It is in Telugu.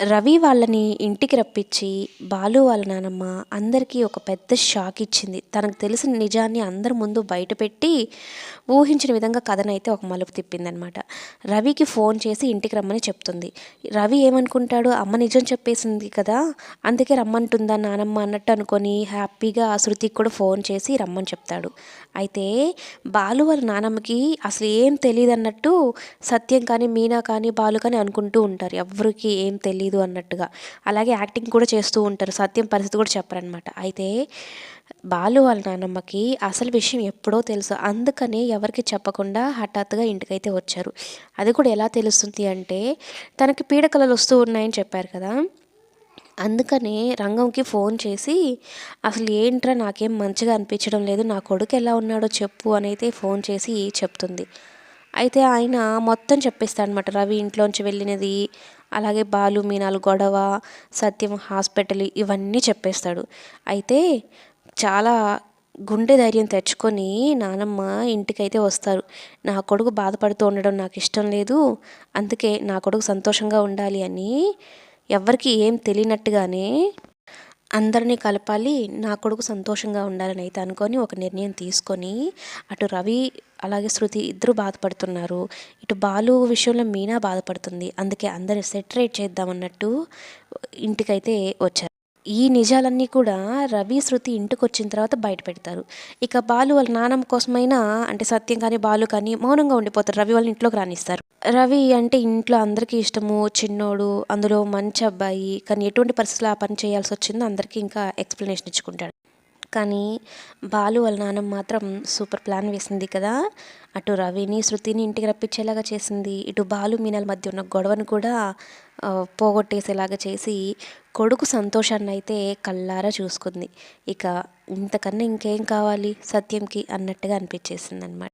రవి వాళ్ళని ఇంటికి రప్పించి బాలు వాళ్ళ నానమ్మ అందరికీ ఒక పెద్ద షాక్ ఇచ్చింది. తనకు తెలిసిన నిజాన్ని అందరి ముందు బయటపెట్టి ఊహించిన విధంగా కథనైతే ఒక మలుపు తిప్పిందనమాట రవికి ఫోన్ చేసి ఇంటికి రమ్మని చెప్తుంది. రవి ఏమనుకుంటాడు? అమ్మ నిజం చెప్పేసింది కదా అందుకే రమ్మంటుందా నానమ్మ అన్నట్టు అనుకొని హ్యాపీగా శృతికి కూడా ఫోన్ చేసి రమ్మని చెప్తాడు. అయితే బాలు వాళ్ళ నానమ్మకి అసలు ఏం తెలియదు అన్నట్టు సత్యం కానీ మీనా కానీ బాలు కానీ అనుకుంటూ ఉంటారు. ఎవరికి ఏం తెలియదు అన్నట్టుగా. అలాగే యాక్టింగ్ కూడా చేస్తూ ఉంటారు. సత్యం పరిస్థితి కూడా చెప్పరనమాట అయితే బాలు వాళ్ళ నాన్నమ్మకి అసలు విషయం ఎప్పుడో తెలుసు. అందుకనే ఎవరికి చెప్పకుండా హఠాత్తుగా ఇంటికైతే వచ్చారు. అది కూడా ఎలా తెలుస్తుంది అంటే తనకి పీడకలలు వస్తూ ఉన్నాయని చెప్పారు కదా. అందుకనే రంగంకి ఫోన్ చేసి అసలు ఏంట్రా నాకేం మంచిగా అనిపించడం లేదు నా కొడుకు ఎలా ఉన్నాడో చెప్పు అని అయితే ఫోన్ చేసి చెప్తుంది. అయితే ఆయన మొత్తం చెప్పేస్తాడు అనమాట రవి ఇంట్లోంచి వెళ్ళినది అలాగే బాలు మీనాలు గొడవ సత్యం హాస్పిటల్ ఇవన్నీ చెప్పేస్తాడు. అయితే చాలా గుండె ధైర్యం తెచ్చుకొని నానమ్మ ఇంటికైతే వస్తారు. నా కొడుకు బాధపడుతూ ఉండడం నాకు ఇష్టం లేదు అందుకే నా కొడుకు సంతోషంగా ఉండాలి అని ఎవ్వరికి ఏం తెలియనట్టుగానే అందరినీ కలపాలి నా కొడుకు సంతోషంగా ఉండాలని అయితే అనుకొని ఒక నిర్ణయం తీసుకొని అటు రవి అలాగే శృతి ఇద్దరు బాధపడుతున్నారు. ఇటు బాలు విషయంలో మీనా బాధపడుతుంది. అందుకే అందరిని సెటరేట్ చేద్దామన్నట్టు ఇంటికైతే వచ్చారు. ఈ నిజాలన్నీ కూడా రవి శృతి ఇంటికి వచ్చిన తర్వాత బయట పెడతారు ఇక బాలు వాళ్ళ నానమ్మ కోసమైనా అంటే సత్యం కానీ బాలు కానీ మౌనంగా ఉండిపోతారు. రవి వాళ్ళని ఇంట్లోకి రాణిస్తారు రవి అంటే ఇంట్లో అందరికీ ఇష్టము చిన్నోడు అందులో మంచి అబ్బాయి కానీ ఎటువంటి పరిస్థితుల్లో ఆ పని చేయాల్సి వచ్చిందో అందరికీ ఇంకా ఎక్స్ప్లెనేషన్ ఇచ్చుకుంటాడు. కానీ బాలు వాళ్ళ నాన్నమ్మ మాత్రం సూపర్ ప్లాన్ వేసింది కదా. అటు రవిని శృతిని ఇంటికి రప్పించేలాగా చేసింది. ఇటు బాలు మీనాల మధ్య ఉన్న గొడవను కూడా పోగొట్టేసేలాగా చేసి కొడుకు సంతోషాన్ని అయితే కళ్ళారా చూసుకుంది. ఇక ఇంతకన్నా ఇంకేం కావాలి సత్యంకి అన్నట్టుగా అనిపించేసింది అనమాట